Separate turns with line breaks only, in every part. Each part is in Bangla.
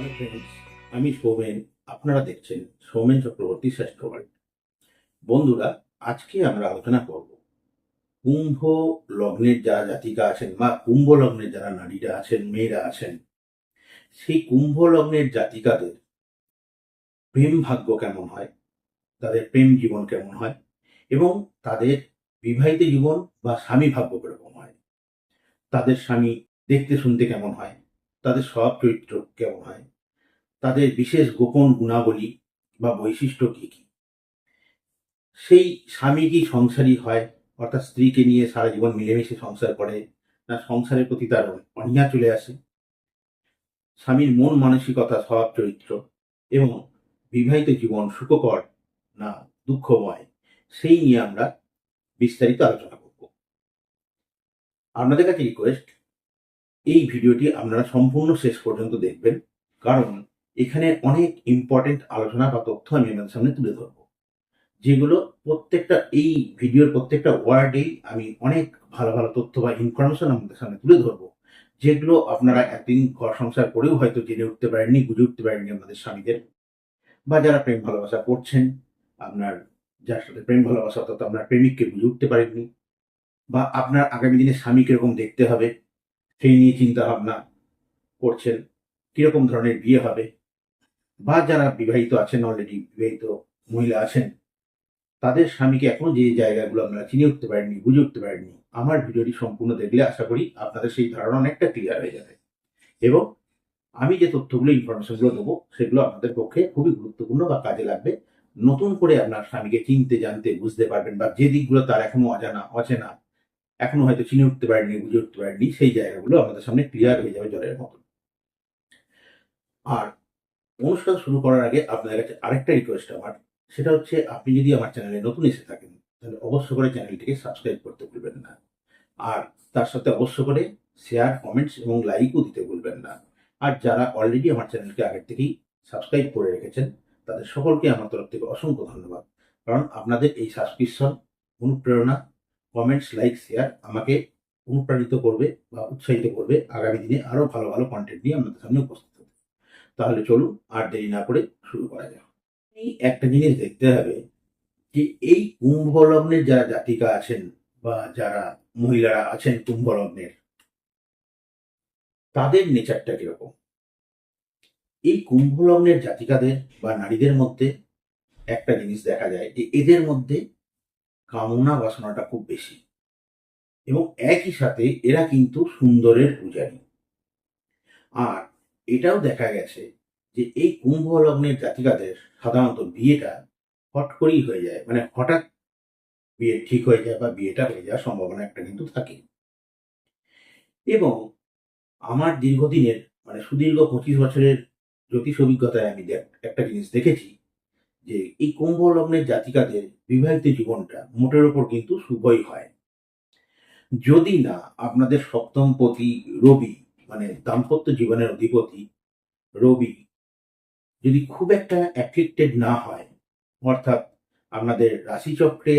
হ্যালো ফ্রেন্ডস আমি সৌমেন। আপনারা দেখছেন সৌমেন চক্রবর্তী শ্রেষ্ঠ ওয়ার্ল্ড বন্ধুরা, আজকে আমরা আলোচনা করব কুম্ভ লগ্নের যারা জাতিকা আছেন বা কুম্ভ লগ্নের যারা নারীরা আছেন, মেয়েরা আছেন, সেই কুম্ভ লগ্নের জাতিকাদের প্রেম ভাগ্য কেমন হয়? তাদের প্রেম জীবন কেমন হয়? এবং তাদের বিবাহিত জীবন বা স্বামী ভাগ্য কীরকম হয়? তাদের স্বামী দেখতে শুনতে কেমন হয়? তাদের স্বভাব চরিত্র কেমন হয়? তাদের বিশেষ গোপন গুণাবলী বা বৈশিষ্ট্য কী কী? সেই স্বামী কি সংসারী হয়? অর্থাৎ স্ত্রীকে নিয়ে সারা জীবন মিলেমিশে সংসার করে, না সংসারের প্রতি তার অনীহা চলে আসে? স্বামীর মন মানসিকতা স্বভাব চরিত্র এবং বিবাহিত জীবন সুখকর না দুঃখময়, সেই নিয়ে আমরা বিস্তারিত আলোচনা করব। আপনাদের কাছে রিকোয়েস্ট এই ভিডিওটি আপনারা সম্পূর্ণ শেষ পর্যন্ত দেখবেন, কারণ এখানে অনেক ইম্পর্টেন্ট আলোচনা বা তথ্য আমি আপনাদের সামনে তুলে ধরব। যেগুলো প্রত্যেকটা, এই ভিডিওর প্রত্যেকটা ওয়ার্ডেই আমি অনেক ভালো ভালো তথ্য বা ইনফরমেশন আপনাদের সামনে তুলে ধরবো, যেগুলো আপনারা একদিন ঘর সংসার করেও হয়তো জেনে উঠতে পারেননি, বুঝে উঠতে পারেননি আপনাদের স্বামীদের, বা যারা প্রেম ভালোবাসা করছেন, আপনার যার সাথে প্রেম ভালোবাসা, অর্থাৎ আপনার প্রেমিককে বুঝে উঠতে পারেননি, বা আপনার আগামী দিনে স্বামী কীরকম দেখতে হবে, সেই নিয়ে চিন্তা ভাবনা করছেন, কীরকম ধরনের বিয়ে হবে বা যারা বিবাহিত আছেন অলরেডি বিবাহিত মহিলা আছেন, তাদের স্বামীকে এখনও যে জায়গাগুলো আপনারা চিনে উঠতে পারেননি, বুঝে উঠতে পারেননি, আমার ভিডিওটি সম্পূর্ণ দেখলে আশা করি আপনাদের সেই ধারণা অনেকটা ক্লিয়ার হয়ে যাবে। এবং আমি যে তথ্যগুলো ইনফরমেশনগুলো দেবো, সেগুলো আপনাদের পক্ষে খুবই গুরুত্বপূর্ণ বা কাজে লাগবে। নতুন করে আপনার স্বামীকে চিনতে, জানতে, বুঝতে পারবেন বা যে দিকগুলো তার এখনও অজানা, অচেনা, এখনও হয়তো চিনে উঠতে পারেননি, বুঝে উঠতে পারেননি, সেই জায়গাগুলো আমাদের সামনে ক্লিয়ার হয়ে যাবে জলের মতো আর অনুষ্ঠান শুরু করার আগে আপনাদের কাছে আরেকটা রিকোয়েস্ট আমার। সেটা হচ্ছে, আপনি যদি আমার চ্যানেলে নতুন এসে থাকেন, তাহলে অবশ্য করে চ্যানেলটিকে সাবস্ক্রাইব করতে ভুলবেন না। আর তার সাথে অবশ্য করে শেয়ার কমেন্টস এবং লাইকও দিতে ভুলবেন না। আর যারা অলরেডি আমার চ্যানেলকে আগের থেকেই সাবস্ক্রাইব করে রেখেছেন, তাদের সকলকে আমার তরফ থেকে অসংখ্য ধন্যবাদ। কারণ আপনাদের এই সাবস্ক্রিপশন অনুপ্রেরণা কমেন্টস লাইক শেয়ার আমাকে অনুপ্রাণিত করবে বা উৎসাহিত করবে। আগামী দিনে আরও ভালো ভালো কন্টেন্ট নিয়ে আপনাদের সামনে উপস্থিত তাহলে চলুন আর দেরি না করে শুরু করা যাক। এই একটা জিনিস দেখতে হবে যে এই কুম্ভ লগ্নের যারা জাতিকা আছেন বা যারা মহিলারা আছেন কুম্ভ লগ্নের, তাদের নেচারটা কীরকম? এই কুম্ভ লগ্নের জাতিকাদের বা নারীদের মধ্যে একটা জিনিস দেখা যায় যে এদের মধ্যে কামনা বাসনাটা খুব বেশি এবং একই সাথে এরা কিন্তু সুন্দরের পূজারী। আর এটাও দেখা গেছে যে এই কুম্ভ লগ্নের জাতিকাদের সাধারণত বিয়েটা হট করেই হয়ে যায়। মানে হঠাৎ বিয়ে ঠিক হয়ে যায় বা বিয়েটা হয়ে যাওয়ার সম্ভাবনা একটা কিন্তু থাকে। এবং আমার দীর্ঘদিনের মানে সুদীর্ঘ পঁচিশ বছরের জ্যোতিষ অভিজ্ঞতায় আমি একটা জিনিস দেখেছি যে এই কুম্ভ লগ্নের জাতিকাদের বিবাহিত জীবনটা মোটের ওপর কিন্তু শুভই হয়। যদি না আপনাদের সপ্তমপতি রবি মানে দাম্পত্য জীবনের অধিপতি রবি যদি খুব একটা অ্যাফেক্টেড না হয়, অর্থাৎ আপনাদের রাশিচক্রে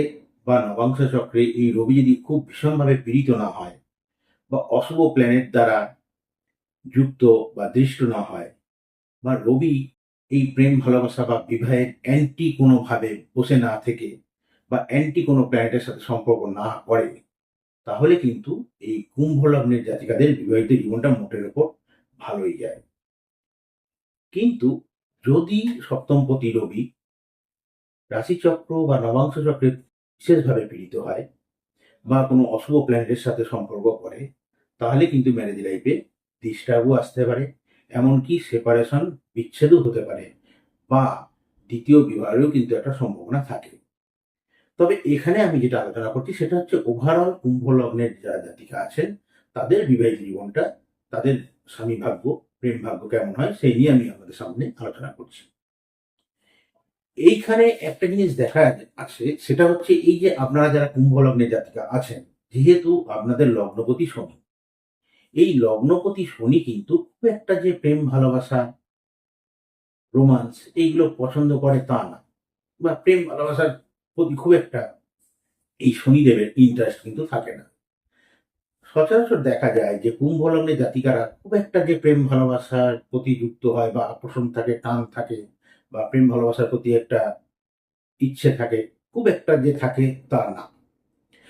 বা নবাংশ চক্রে এই রবি যদি খুব ভীষণভাবে পীড়িত না হয় বা অশুভ প্ল্যানেট দ্বারা যুক্ত বা দৃষ্ট না হয় বা রবি এই প্রেম ভালোবাসা বা বিবাহের অ্যান্টি কোনোভাবে বসে না থেকে বা অ্যান্টি কোনো প্ল্যানেটের সাথে সম্পর্ক না করে তাহলে কিন্তু এই কুম্ভ লগ্নের জাতিকাদের বিবাহিত জীবনটা মোটের ওপর ভালোই যায়। কিন্তু যদি সপ্তমপতি রবি রাশিচক্র বা নবাংশ চক্রে বিশেষভাবে পীড়িত হয় বা কোনো অশুভ প্ল্যানেটের সাথে সম্পর্ক করে, তাহলে কিন্তু ম্যারেজ লাইফে ডিস্টার্বও আসতে পারে, এমনকি সেপারেশন বিচ্ছেদও হতে পারে বা দ্বিতীয় বিবাহেরও কিন্তু একটা সম্ভাবনা থাকে। তবে এখানে আমি যেটা আলোচনা করছি সেটা হচ্ছে ওভারঅল কুম্ভ লগ্নের যারা জাতিকা আছেন, তাদের বিবাহিত জীবনটা, তাদের স্বামী ভাগ্য, প্রেম ভাগ্য কেমন হয় সেই নিয়ে আমি আমাদের সামনে আলোচনা করছি। এইখানে একটা জিনিস দেখা আসে সেটা হচ্ছে এই যে আপনারা যারা কুম্ভ লগ্নের জাতিকা আছেন, যেহেতু আপনাদের লগ্নপতি শনি, এই লগ্নপতি শনি কিন্তু খুব একটা যে প্রেম, ভালোবাসা, রোমান্স এইগুলো পছন্দ করে তা না, বা প্রেম, ভালোবাসার প্রতি খুব একটা এই শনিদেবের ইন্টারেস্ট কিন্তু থাকে না। সচরাচর দেখা যায় যে কুম্ভ লগ্নে জাতিকারা খুব একটা যে প্রেম ভালোবাসার প্রতি যুক্ত হয় বা আকর্ষণ থাকে, টান থাকে বা প্রেম ভালোবাসার প্রতি একটা ইচ্ছে থাকে, খুব একটা যে থাকে তা না।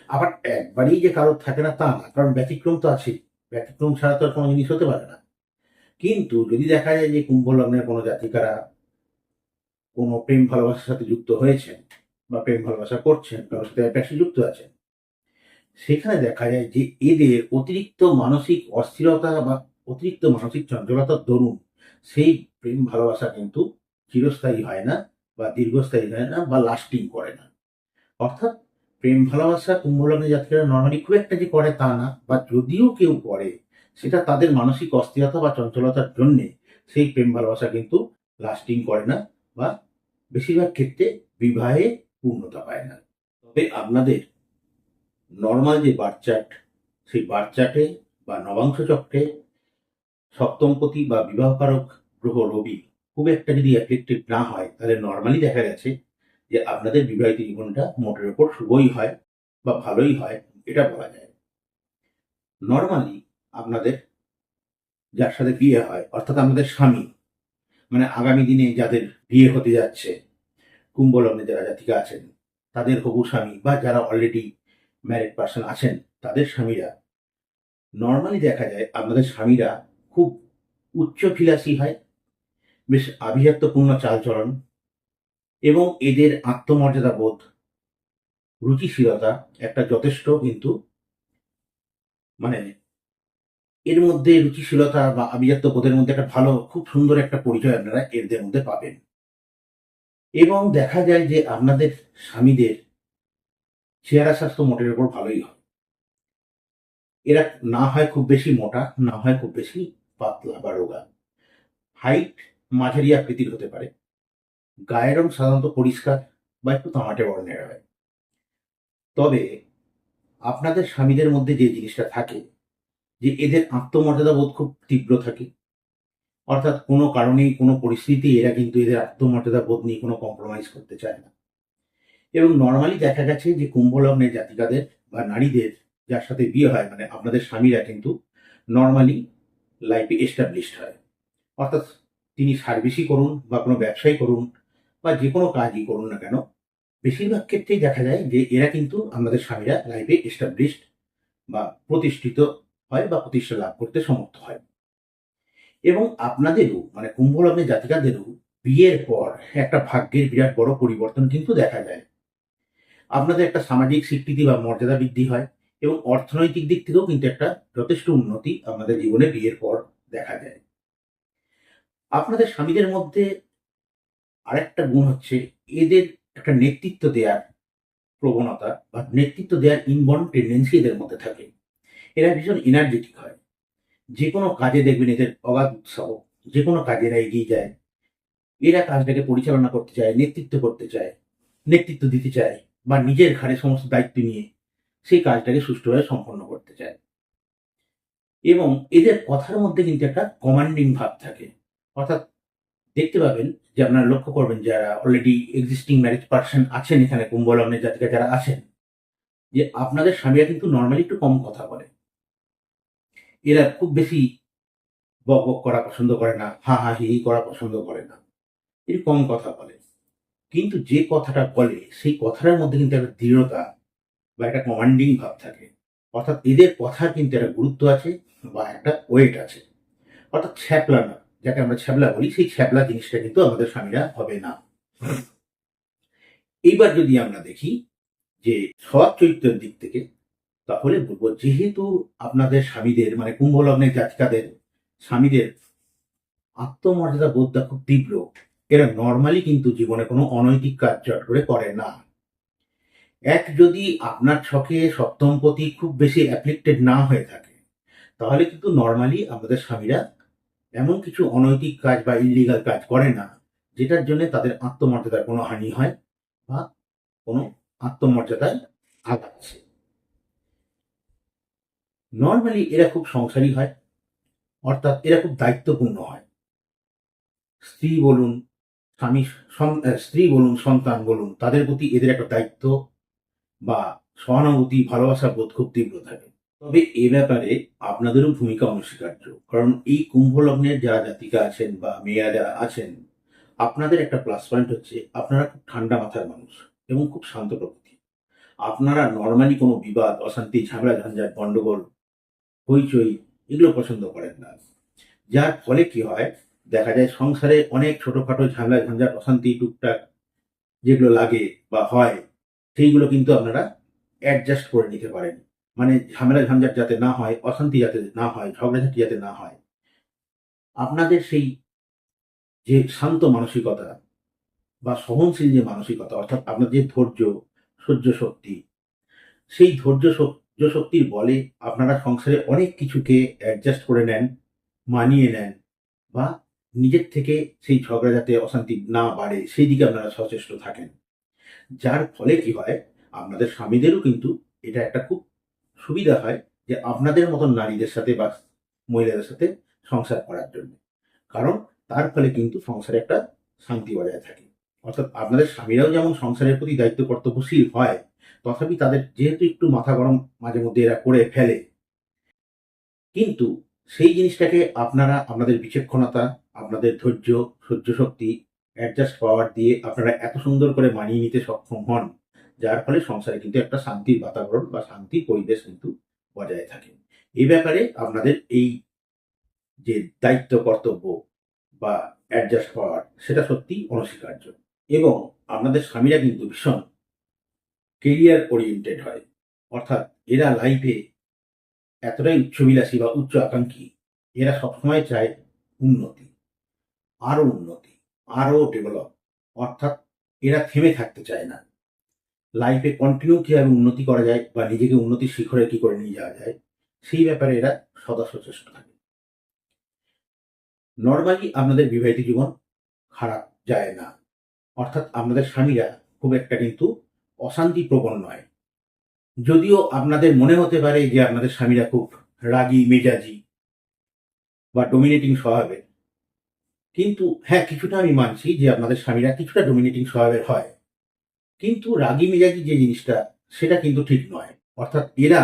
আবার একবারই যে কারোর থাকে না তা না, কারণ ব্যতিক্রম তো আছেই। ব্যতিক্রম ছাড়া তো আর কোনো জিনিস হতে পারে না। কিন্তু যদি দেখা যায় যে কুম্ভ লগ্নের কোনো জাতিকারা কোনো প্রেম ভালোবাসার সাথে যুক্ত হয়েছেন বা প্রেম ভালোবাসা করছেন কারোর সাথে অ্যাটাচে যুক্ত আছেন। সেখানে দেখা যায় যে এদের অতিরিক্ত মানসিক অস্থিরতা বা অতিরিক্ত মানসিক চঞ্চলতার দরুন সেই প্রেম ভালোবাসা কিন্তু চিরস্থায়ী হয় না বা দীর্ঘস্থায়ী হয় না বা লাস্টিং করে না। অর্থাৎ প্রেম ভালোবাসা কুম্ভলগ্নে জাতিকারা নর্মালি খুব একটা যে করে তা না, বা যদিও কেউ করে, সেটা তাদের মানসিক অস্থিরতা বা চঞ্চলতার জন্যে সেই প্রেম ভালোবাসা কিন্তু লাস্টিং করে না বা বেশিরভাগ ক্ষেত্রে বিবাহে পূর্ণতা পায় না। তবে আপনাদের নর্মাল যে বার সেই বার বা নবাংশ চক্রে সপ্তমপতি বা বিবাহকারক গ্রহ রবি খুব একটা যদি অ্যাফেক্টেড না হয়, তাহলে নর্মালি দেখা গেছে যে আপনাদের বিবাহিত জীবনটা মোটের ওপর শুভই হয় বা ভালোই হয়, এটা বলা যায়। নর্মালি আপনাদের যার সাথে বিয়ে হয়, অর্থাৎ আমাদের স্বামী মানে আগামী দিনে যাদের বিয়ে হতে যাচ্ছে কুম্ভ লগ্নে যারা আছেন। তাদের হবু স্বামী বা যারা অলরেডি ম্যারিড পার্সন আছেন, তাদের স্বামীরা। নর্মালি দেখা যায় আপনাদের স্বামীরা খুব উচ্চ ফিলাসি হয়, বেশ আভিজাত্যপূর্ণ চালচলন এবং এদের আত্মমর্যাদা বোধ, রুচিশীলতা একটা যথেষ্ট কিন্তু মানে এর মধ্যে রুচিশীলতা বা আভিজাত্য বোধের মধ্যে একটা ভালো, খুব সুন্দর একটা পরিচয় আপনারা এদের মধ্যে পাবেন। এবং দেখা যায় যে আপনাদের স্বামীদের চেহারা স্বাস্থ্য মোটের উপর ভালোই হয়। এরা না হয় খুব বেশি মোটা, না হয় খুব বেশি পাতলা বা রোগা। হাইট মাঝারি আকৃতির হতে পারে। গায়ের রং সাধারণত পরিষ্কার বা একটু তামাটে বর্ণের হয়। তবে আপনাদের স্বামীদের মধ্যে যে জিনিসটা থাকে, যে এদের আত্মমর্যাদা বোধ খুব তীব্র থাকে অর্থাৎ কোনো কারণেই, কোনো পরিস্থিতি এরা কিন্তু এদের আত্মমর্যাদা বোধ নিয়ে কোনো কম্প্রোমাইজ করতে চায় না। এবং নর্মালি দেখা গেছে যে কুম্ভ লগ্নের জাতিকাদের বা নারীদের যার সাথে বিয়ে হয় মানে আপনাদের স্বামীরা কিন্তু নর্মালি লাইফে এস্টাবলিশড হয়। অর্থাৎ তিনি সার্ভিসই করুন বা কোনো ব্যবসায়ী করুন বা যে কোনো কাজই করুন না কেন, বেশিরভাগ ক্ষেত্রেই দেখা যায় যে এরা কিন্তু আমাদের স্বামীরা লাইফে এস্টাবলিশড বা প্রতিষ্ঠিত হয় বা প্রতিষ্ঠা লাভ করতে সমর্থ হয়। এবং আপনাদেরও মানে কুম্ভ লগ্নের জাতিকাদেরও বিয়ের পর একটা ভাগ্যের বিরাট বড় পরিবর্তন কিন্তু দেখা যায়। আপনাদের একটা সামাজিক স্বীকৃতি বা মর্যাদা বৃদ্ধি হয় এবং অর্থনৈতিক দিক থেকেও কিন্তু একটা যথেষ্ট উন্নতি আপনাদের জীবনে বিয়ের পর দেখা যায়। আপনাদের স্বামীদের মধ্যে আরেকটা গুণ হচ্ছে এদের একটা নেতৃত্ব দেওয়ার প্রবণতা বা নেতৃত্ব দেওয়ার ইনবর্ন টেন্ডেন্সি এদের মধ্যে থাকে। এরা ভীষণ এনার্জেটিক হয়। যে কোনো কাজে দেখবেন এদের অগাধ উৎসাহ যে কোনো কাজে এগিয়ে যায়। এরা কাজটাকে পরিচালনা করতে চায়, নেতৃত্ব করতে চায়, নেতৃত্ব দিতে চায়, বা নিজের ঘাড়ে সমস্ত দায়িত্ব নিয়ে সেই কাজটাকে সুষ্ঠুভাবে সম্পন্ন করতে চায়। এবং এদের কথার মধ্যে কিন্তু একটা কমান্ডিং ভাব থাকে। অর্থাৎ দেখতে পাবেন যে আপনারা লক্ষ্য করবেন যারা অলরেডি এক্সিস্টিং ম্যারেজ পার্সন আছেন এখানে, কুম্ভ লগ্নের জাতিকা যারা আছেন, যে আপনাদের স্বামীরা কিন্তু নর্মালি একটু কম কথা বলে। এরা খুব বেশি বক বক করা পছন্দ করে না, হা হা হি করা পছন্দ করে না। এর কম কথা বলে। কিন্তু যে কথাটা বলে, সেই কথাটার মধ্যে কিন্তু একটা দৃঢ়তা বা একটা কমান্ডিং ভাব থাকে। অর্থাৎ এদের কথার কিন্তু একটা গুরুত্ব আছে বা একটা ওয়েট আছে। অর্থাৎ ছ্যাপলা না, যাকে আমরা ছ্যাবলা বলি, সেই ছ্যাবলা জিনিসটা কিন্তু আমাদের স্বামীরা হবে না। এইবার যদি আমরা দেখি যে সৎ চরিত্রের দিক থেকে তাহলে বলব, যেহেতু আপনাদের স্বামীদের মানে কুম্ভ লগ্নের জাতিকাদের স্বামীদের আত্মমর্যাদা বোধটা খুব তীব্র, এরা নর্মালি কিন্তু জীবনে কোনো অনৈতিক কাজ চট করে করে না। এক যদি আপনার ছকে সপ্তমপতি খুব বেশি অ্যাপ্লিক্টেড না হয়ে থাকে, তাহলে কিন্তু নর্মালি আমাদের স্বামীরা এমন কিছু অনৈতিক কাজ বা ইলিগাল কাজ করে না, যেটার জন্য তাদের আত্মমর্যাদার কোনো হানি হয় বা কোনো আত্মমর্যাদায় আগাচ্ছে নর্মালি এরা খুব সংসারী হয়, অর্থাৎ এরা খুব দায়িত্বপূর্ণ হয়। স্ত্রী বলুন, স্বামী স্ত্রী বলুন, সন্তান বলুন, তাদের প্রতি এদের একটা দায়িত্ব বা সহানুভূতি, ভালোবাসা বোধ খুব তীব্র থাকে। তবে এ ব্যাপারে আপনাদেরও ভূমিকা অনস্বীকার্য। কারণ এই কুম্ভ লগ্নের যারা জাতিকা আছেন বা মেয়েরা যারা আছেন, আপনাদের একটা প্লাস পয়েন্ট হচ্ছে, আপনারা খুব ঠান্ডা মাথার মানুষ এবং খুব শান্ত প্রকৃতি আপনারা নর্মালি কোনো বিবাদ, অশান্তি, ঝামেলা, ঝঞ্ঝাট, গন্ডগোল হইচই, এগুলো পছন্দ করেন না। যার ফলে কি হয়, দেখা যায় সংসারে অনেক ছোটোখাটো ঝামেলা, ঝঞ্ঝাট, অশান্তি, টুকটাক যেগুলো লাগে বা হয়, সেইগুলো কিন্তু আপনারা অ্যাডজাস্ট করে নিতে পারেন। মানে ঝামেলা, ঝঞ্ঝাট যাতে না হয়, অশান্তি যাতে না হয়, ঝগড়াঝাটি যাতে না হয়, আপনাদের সেই যে শান্ত মানসিকতা বা সহনশীল যে মানসিকতা, অর্থাৎ আপনার যে ধৈর্য, সহ্য শক্তি, সেই ধৈর্য সহ্য শক্তির বলে, আপনারা সংসারে অনেক কিছুকে অ্যাডজাস্ট করে নেন, মানিয়ে নেন বা নিজের থেকে সেই ঝগড়া যাতে অশান্তি না বাড়ে, সেই দিকে আপনারা সচেষ্ট থাকেন। যার ফলে কি হয়, আপনাদের স্বামীদেরও কিন্তু এটা একটা খুব সুবিধা হয় যে আপনাদের মতন নারীদের সাথে বা মহিলাদের সাথে সংসার করার জন্য। কারণ তার ফলে কিন্তু সংসারে একটা শান্তি বজায় থাকে। অর্থাৎ আপনাদের স্বামীরাও যেমন সংসারের প্রতি দায়িত্ব কর্তব্যশীল হয় তথাপি তাদের যেহেতু একটু মাথা গরম মাঝে মধ্যে এরা করে ফেলে, কিন্তু সেই জিনিসটাকে আপনারা, আপনাদের বিচক্ষণতা, আপনাদের ধৈর্য, সহ্য শক্তি অ্যাডজাস্ট পাওয়ার দিয়ে আপনারা এত সুন্দর করে মানিয়ে নিতে সক্ষম হন, যার ফলে সংসারে কিন্তু একটা শান্তির বাতাবরণ বা শান্তির পরিবেশ কিন্তু বজায় থাকে। এই ব্যাপারে আপনাদের এই যে দায়িত্ব, কর্তব্য বা অ্যাডজাস্ট পাওয়ার সেটা সত্যি অনস্বীকার্য। এবং আপনাদের স্বামীরা কিন্তু ভীষণ কেরিয়ার ওরিয়েন্টেড হয়। অর্থাৎ এরা লাইফে এতটাই উচ্চবিলাসী বা উচ্চ আকাঙ্ক্ষী, এরা সবসময় চায় উন্নতি আরও উন্নতি আরও ডেভেলপ অর্থাৎ এরা থেমে থাকতে চায় না। লাইফে কন্টিনিউ কীভাবে উন্নতি করা যায় বা নিজেকে উন্নতির শিখরে কী করে নিয়ে যাওয়া যায়, সেই ব্যাপারে এরা সদা সচেষ্ট থাকে। নর্মালি আপনাদের বিবাহিত জীবন খারাপ যায় না। অর্থাৎ আপনাদের স্বামীরা খুব একটা কিন্তু অশান্তি প্রবণ নয়। যদিও আপনাদের মনে হতে পারে যে আপনাদের স্বামীরা খুব রাগী, মেজাজি বা ডোমিনেটিং স্বভাবের। কিন্তু হ্যাঁ কিছুটা আমি মানছি যে আপনাদের স্বামীরা কিছুটা ডোমিনেটিং স্বভাবের হয়। কিন্তু রাগী, মেজাজি যে জিনিসটা, সেটা কিন্তু ঠিক নয়। অর্থাৎ এরা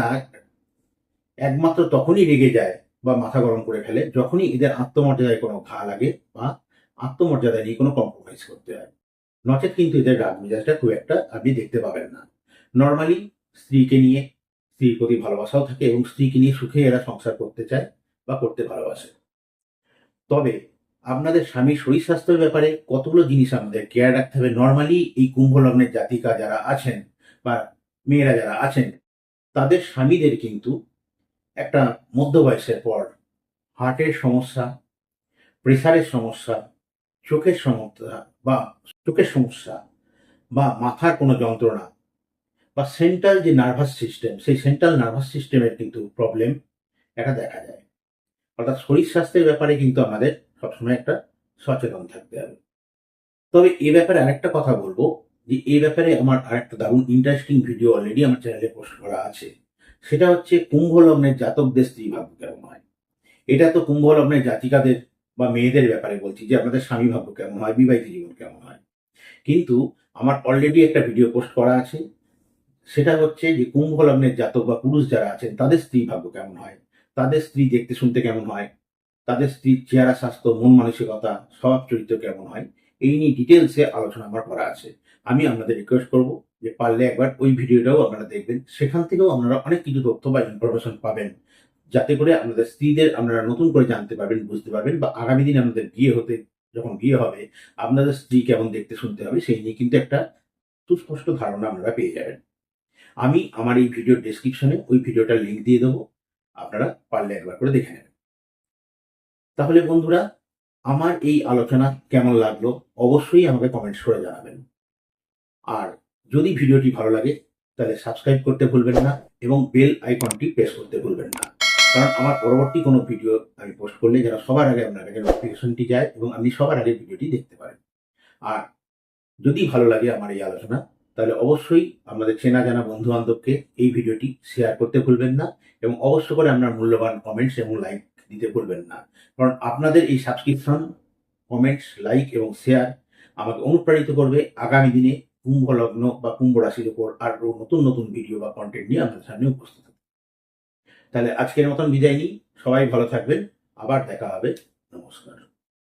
একমাত্র তখনই রেগে যায় বা মাথা গরম করে ফেলে, যখনই এদের আত্মমর্যাদায় কোনো ঘা লাগে বা আত্মমর্যাদা নিয়ে কোনো কম্প্রোমাইজ করতে হয়। নচেত কিন্তু এদের রাগ মেজাজটা খুব একটা আপনি দেখতে পাবেন না। নর্মালি স্ত্রীকে নিয়ে স্ত্রীর প্রতি ভালোবাসাও থাকে এবং স্ত্রীকে নিয়ে সুখে এরা সংসার করতে চায় বা করতে ভালোবাসে। তবে আপনাদের স্বামীর শরীর স্বাস্থ্যের ব্যাপারে কতগুলো জিনিস আমাদের কেয়ার রাখতে হবে? নর্মালি এই কুম্ভ লগ্নের জাতিকা যারা আছেন বা মেয়েরা যারা আছেন, তাদের স্বামীদের কিন্তু একটা মধ্য বয়সের পর হার্টের সমস্যা প্রেসারের সমস্যা, চোখের সমস্যা বা চোখের সমস্যা বা মাথার কোনো যন্ত্রণা বা সেন্ট্রাল যে নার্ভাস সিস্টেম, সেই সেন্ট্রাল নার্ভাস সিস্টেমের কিন্তু প্রবলেম এটা দেখা যায়। অর্থাৎ শরীর স্বাস্থ্যের ব্যাপারে কিন্তু আমাদের সবসময় একটা সচেতন থাকতে হবে। তবে এ ব্যাপারে আরেকটা কথা বলব যে এই ব্যাপারে আমার আরেকটা দারুণ ইন্টারেস্টিং ভিডিও অলরেডি আমার চ্যানেলে পোস্ট করা আছে। সেটা হচ্ছে কুম্ভ লগ্নের জাতকদের স্ত্রী ভাগ্য কেমন হয় এটা তো কুম্ভ লগ্নের জাতিকাদের বা মেয়েদের ব্যাপারে বলছি যে আপনাদের স্বামী ভাগ্য কেমন হয়, বিবাহিত জীবন কেমন হয়। কিন্তু আমার অলরেডি একটা ভিডিও পোস্ট করা আছে। সেটা হচ্ছে যে কুম্ভ লগ্নের জাতক বা পুরুষ যারা আছেন, তাদের স্ত্রী ভাগ্য কেমন হয়? তাদের স্ত্রী দেখতে শুনতে কেমন হয়? তাদের স্ত্রীর চেহারা, স্বাস্থ্য, মন মানসিকতা, স্বভাব চরিত্র কেমন হয়? এই নিয়ে ডিটেলসে আলোচনা আমার করা আছে। আমি আপনাদের রিকোয়েস্ট করব যে পারলে একবার ওই ভিডিওটাও আপনারা দেখবেন। সেখান থেকেও আপনারা অনেক কিছু তথ্য বা ইনফরমেশন পাবেন। যাতে করে আপনাদের স্ত্রীদের আপনারা নতুন করে জানতে পারবেন, বুঝতে পারবেন বা আগামী দিন আপনাদের বিয়ে হতে, যখন বিয়ে হবে, আপনাদের স্ত্রী কেমন দেখতে শুনতে হবে, সেই নিয়ে কিন্তু একটা সুস্পষ্ট ধারণা আপনারা পেয়ে যাবেন। আমি আমার এই ভিডিওর ডেসক্রিপশনে ওই ভিডিওটার লিঙ্ক দিয়ে দেবো, আপনারা পারলে একবার করে দেখে নেবেন। তাহলে বন্ধুরা, আমার এই আলোচনা কেমন লাগল, অবশ্যই আমাকে কমেন্টস করে জানাবেন। আর যদি ভিডিওটি ভালো লাগে, তাহলে সাবস্ক্রাইব করতে ভুলবেন না এবং বেল আইকনটি প্রেস করতে ভুলবেন না। কারণ আমার পরবর্তী কোনো ভিডিও আমি পোস্ট করলে যেন সবার আগে আপনার কাছে নোটিফিকেশনটি যায় এবং আপনি সবার আগে ভিডিওটি দেখতে পারেন। আর যদি ভালো লাগে আমার এই আলোচনা, তাহলে অবশ্যই আমাদের চেনা জানা বন্ধু বান্ধবকে এই ভিডিওটি শেয়ার করতে ভুলবেন না এবং অবশ্য করে আপনার মূল্যবান কমেন্টস এবং লাইক দিতে ভুলবেন না। কারণ আপনাদের এই সাবস্ক্রিপশন কমেন্টস লাইক এবং শেয়ার আমাকে অনুপ্রাণিত করবে আগামী দিনে কুম্ভ লগ্ন বা কুম্ভ রাশির উপর আরও নতুন নতুন ভিডিও বা কন্টেন্ট নিয়ে আপনাদের সামনে উপস্থিত তাহলে আজকের মতন বিদায় নিই। সবাই ভালো থাকবেন। আবার দেখা হবে। নমস্কার।